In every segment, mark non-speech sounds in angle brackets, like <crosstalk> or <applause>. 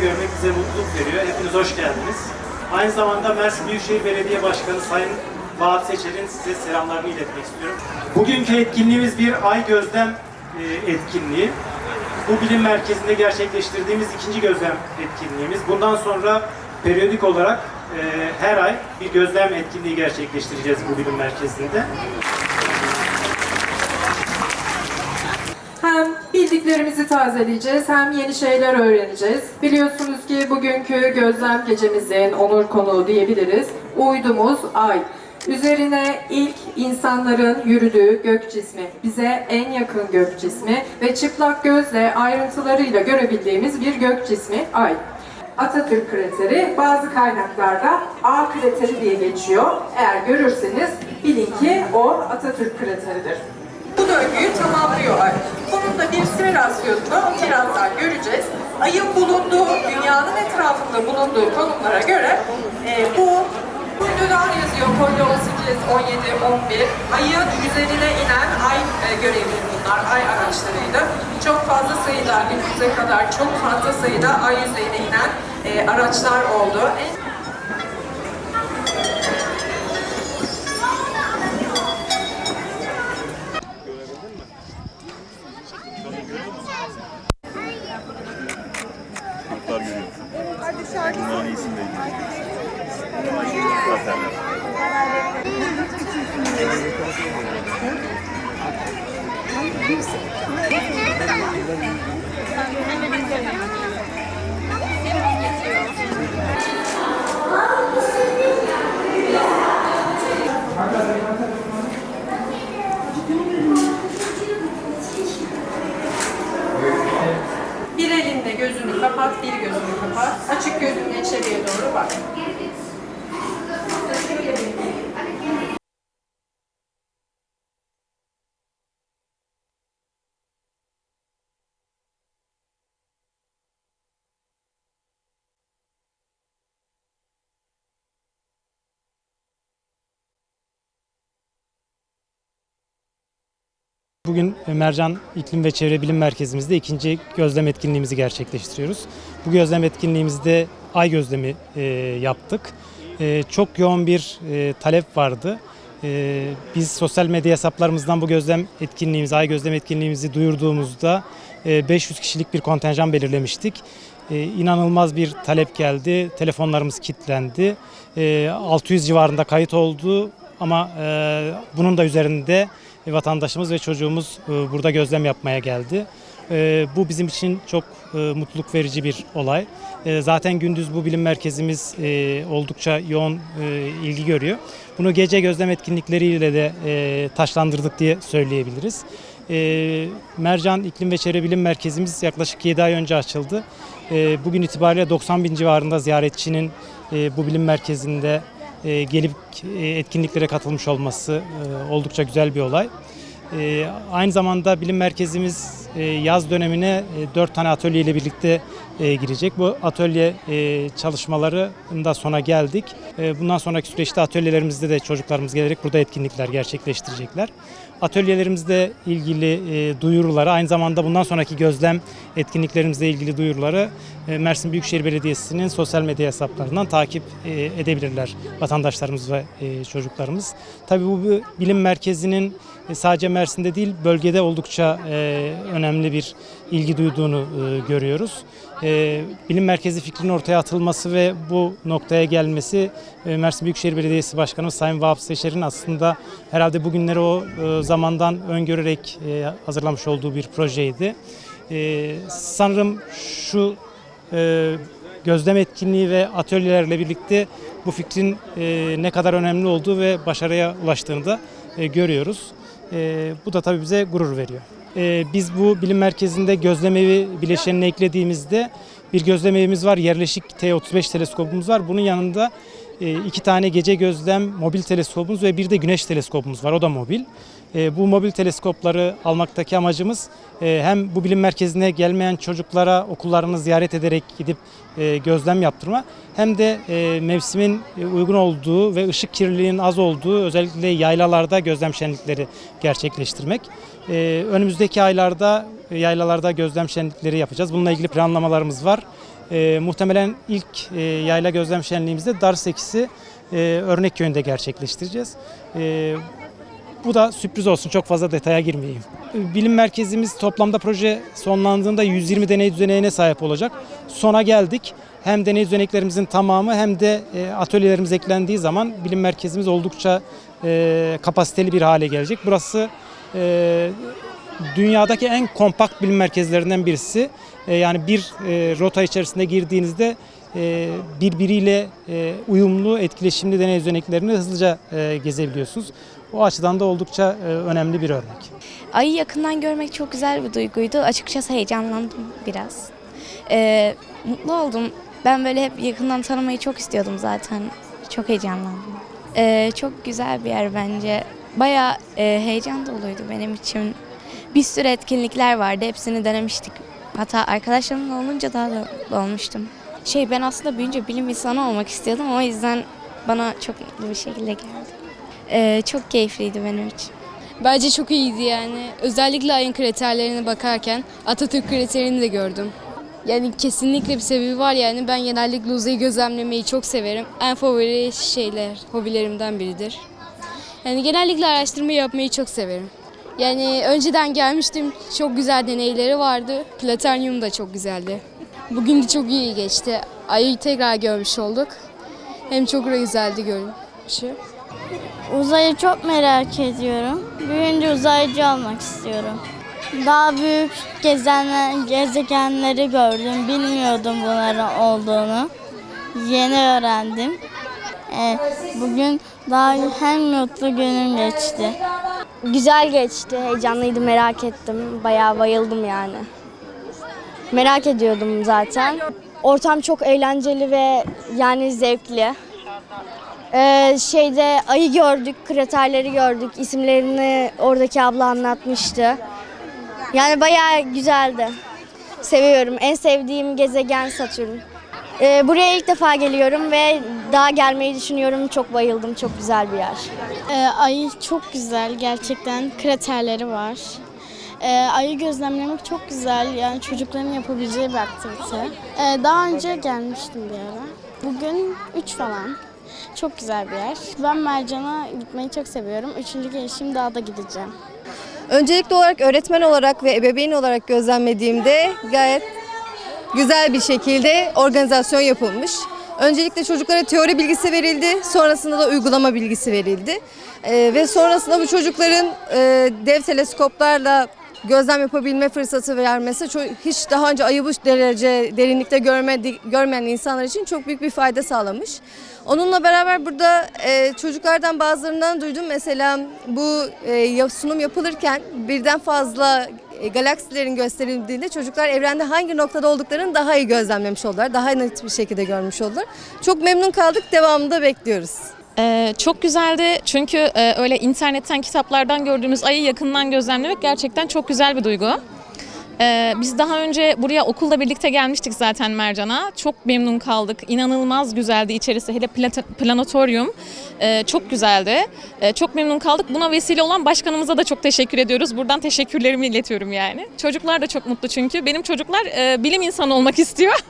görmek bize mutluluk veriyor. Hepiniz hoş geldiniz. Aynı zamanda Mersin Büyükşehir Belediye Başkanı Sayın Vahap Seçer'in size selamlarını iletmek istiyorum. Bugünkü etkinliğimiz bir ay gözlem e, etkinliği. Bu bilim merkezinde gerçekleştirdiğimiz ikinci gözlem etkinliğimiz. Bundan sonra periyodik olarak e, her ay bir gözlem etkinliği gerçekleştireceğiz bu bilim merkezinde. Hem bildiklerimizi tazeleyeceğiz hem yeni şeyler öğreneceğiz. Biliyorsunuz ki bugünkü gözlem gecemizin onur konuğu diyebiliriz. Uydumuz Ay. Üzerine ilk insanların yürüdüğü gök cismi, bize en yakın gök cismi ve çıplak gözle ayrıntılarıyla görebildiğimiz bir gök cismi Ay. Atatürk krateri bazı kaynaklarda A krateri diye geçiyor. Eğer görürseniz bilin ki o Atatürk krateridir. Bu döngüyü tamamlıyor ay. Bunun da bir simülasyonunu birazdan göreceğiz. Ayın bulunduğu, dünyanın etrafında bulunduğu konumlara göre e, bu Uydudan yazıyor Kolye 18, 17, 11. Ayın üzerine inen ay e, görevli bunlar, ay araçlarıydı. Çok fazla sayıda, günümüze kadar çok fazla sayıda ay yüzeyine inen e, araçlar oldu. En Çocuklar görüyor. Bunların iyisini de Zaten. Bir elinle gözünü kapat, bir gözünü kapat. Açık gözünle içeriye doğru bak. Bugün Mercan İklim ve Çevre Bilim Merkezimizde ikinci gözlem etkinliğimizi gerçekleştiriyoruz. Bu gözlem etkinliğimizde ay gözlemi e, yaptık. E, çok yoğun bir e, talep vardı. E, biz sosyal medya hesaplarımızdan bu gözlem etkinliğimizi, ay gözlem etkinliğimizi duyurduğumuzda e, 500 kişilik bir kontenjan belirlemiştik. E, inanılmaz bir talep geldi. Telefonlarımız kilitlendi. E, 600 civarında kayıt oldu ama e, bunun da üzerinde e, vatandaşımız ve çocuğumuz e, burada gözlem yapmaya geldi. E, Bu bizim için çok e, mutluluk verici bir olay. E, Zaten gündüz bu bilim merkezimiz e, oldukça yoğun e, ilgi görüyor. Bunu gece gözlem etkinlikleriyle de e, taşlandırdık diye söyleyebiliriz. E, Mercan İklim ve Çevre Bilim Merkezimiz yaklaşık 7 ay önce açıldı. E, Bugün itibariyle 90 bin civarında ziyaretçinin e, bu bilim merkezinde e, gelip e, etkinliklere katılmış olması e, oldukça güzel bir olay. Aynı zamanda bilim merkezimiz yaz dönemine 4 tane atölye ile birlikte e, girecek. Bu atölye e, çalışmalarında sona geldik. E, Bundan sonraki süreçte atölyelerimizde de çocuklarımız gelerek burada etkinlikler gerçekleştirecekler. Atölyelerimizde ilgili e, duyuruları, aynı zamanda bundan sonraki gözlem etkinliklerimizle ilgili duyuruları e, Mersin Büyükşehir Belediyesi'nin sosyal medya hesaplarından takip e, edebilirler vatandaşlarımız ve e, çocuklarımız. Tabii bu bilim merkezinin e, sadece Mersin'de değil bölgede oldukça e, önemli bir ilgi duyduğunu e, görüyoruz. E, Bilim merkezi fikrinin ortaya atılması ve bu noktaya gelmesi e, Mersin Büyükşehir Belediyesi Başkanı Sayın Vahap Seçer'in aslında herhalde bugünleri o zamandan öngörerek hazırlamış olduğu bir projeydi. Sanırım şu gözlem etkinliği ve atölyelerle birlikte bu fikrin ne kadar önemli olduğu ve başarıya ulaştığını da görüyoruz. E, bu da tabii bize gurur veriyor. Ee, biz bu bilim merkezinde gözlemevi bileşenini eklediğimizde bir gözlemevimiz var. Yerleşik T35 teleskopumuz var. Bunun yanında e, iki tane gece gözlem mobil teleskopumuz ve bir de güneş teleskopumuz var. O da mobil. E, bu mobil teleskopları almaktaki amacımız e, hem bu bilim merkezine gelmeyen çocuklara okullarını ziyaret ederek gidip e, gözlem yaptırma hem de e, mevsimin e, uygun olduğu ve ışık kirliliğinin az olduğu özellikle yaylalarda gözlem şenlikleri gerçekleştirmek. E, önümüzdeki aylarda e, yaylalarda gözlem şenlikleri yapacağız. Bununla ilgili planlamalarımız var. E, muhtemelen ilk e, yayla gözlem şenliğimizde Darsekis'i e, örnek köyünde gerçekleştireceğiz. E, bu da sürpriz olsun çok fazla detaya girmeyeyim. Bilim merkezimiz toplamda proje sonlandığında 120 deney düzeneğine sahip olacak. Sona geldik. Hem deney düzeneklerimizin tamamı hem de atölyelerimiz eklendiği zaman bilim merkezimiz oldukça kapasiteli bir hale gelecek. Burası e, dünyadaki en kompakt bilim merkezlerinden birisi. E, yani bir e, rota içerisinde girdiğinizde e, birbiriyle e, uyumlu, etkileşimli deney düzeneklerini hızlıca e, gezebiliyorsunuz. O açıdan da oldukça e, önemli bir örnek. Ayı yakından görmek çok güzel bir duyguydu. Açıkçası heyecanlandım biraz. Ee, mutlu oldum. Ben böyle hep yakından tanımayı çok istiyordum zaten. Çok heyecanlandım. Ee, çok güzel bir yer bence. Bayağı e, heyecan doluydu benim için. Bir sürü etkinlikler vardı. Hepsini denemiştik. Hatta arkadaşlarımla olunca daha da olmuştum. Şey ben aslında büyünce bilim insanı olmak istiyordum. O yüzden bana çok mutlu bir şekilde geldi. Ee, çok keyifliydi benim için. Bence çok iyiydi yani. Özellikle ayın kriterlerine bakarken Atatürk kriterini de gördüm. Yani kesinlikle bir sebebi var yani. Ben genellikle uzayı gözlemlemeyi çok severim. En favori şeyler, hobilerimden biridir. Yani genellikle araştırma yapmayı çok severim. Yani önceden gelmiştim. Çok güzel deneyleri vardı. Plütonyum da çok güzeldi. Bugün de çok iyi geçti. Ayı tekrar görmüş olduk. Hem çok güzeldi görünüşü. Uzayı çok merak ediyorum. Büyüyünce uzaycı olmak istiyorum. Daha büyük gezenler, gezegenleri gördüm. Bilmiyordum bunların olduğunu. Yeni öğrendim. Ee, bugün daha hem mutlu günüm geçti. Güzel geçti, heyecanlıydı, merak ettim. Bayağı bayıldım yani. Merak ediyordum zaten. Ortam çok eğlenceli ve yani zevkli. Ee, şeyde ayı gördük, kraterleri gördük. İsimlerini oradaki abla anlatmıştı. Yani bayağı güzeldi. Seviyorum. En sevdiğim gezegen Satürn. Ee, buraya ilk defa geliyorum ve daha gelmeyi düşünüyorum. Çok bayıldım. Çok güzel bir yer. Ee, ayı çok güzel gerçekten. Kraterleri var. Ee, ayı gözlemlemek çok güzel. Yani çocukların yapabileceği bir aktivite. Ee, daha önce gelmiştim bir ara. Bugün 3 falan. Çok güzel bir yer. Ben Mercan'a gitmeyi çok seviyorum. Üçüncü gelişim daha da gideceğim. Öncelikli olarak öğretmen olarak ve ebeveyn olarak gözlemlediğimde gayet güzel bir şekilde organizasyon yapılmış. Öncelikle çocuklara teori bilgisi verildi, sonrasında da uygulama bilgisi verildi. Ee, ve sonrasında bu çocukların e, dev teleskoplarla gözlem yapabilme fırsatı vermesi hiç daha önce ayı bu derece derinlikte görmedi, görmeyen insanlar için çok büyük bir fayda sağlamış. Onunla beraber burada e, çocuklardan bazılarından duydum mesela bu e, sunum yapılırken birden fazla galaksilerin gösterildiğinde çocuklar evrende hangi noktada olduklarını daha iyi gözlemlemiş oldular. Daha net bir şekilde görmüş oldular. Çok memnun kaldık. Devamını da bekliyoruz. Ee, çok güzeldi çünkü e, öyle internetten, kitaplardan gördüğümüz ayı yakından gözlemlemek gerçekten çok güzel bir duygu. Ee, biz daha önce buraya okulla birlikte gelmiştik zaten Mercan'a. Çok memnun kaldık. İnanılmaz güzeldi içerisi. Hele plata- planetoryum e, çok güzeldi. E, çok memnun kaldık. Buna vesile olan başkanımıza da çok teşekkür ediyoruz. Buradan teşekkürlerimi iletiyorum yani. Çocuklar da çok mutlu çünkü. Benim çocuklar e, bilim insanı olmak <laughs> istiyor.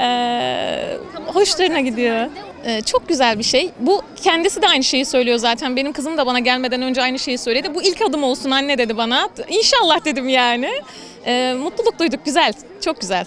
Ee, hoşlarına gidiyor. Ee, çok güzel bir şey. Bu kendisi de aynı şeyi söylüyor zaten. Benim kızım da bana gelmeden önce aynı şeyi söyledi. Bu ilk adım olsun anne dedi bana. İnşallah dedim yani. Ee, mutluluk duyduk. Güzel. Çok güzel.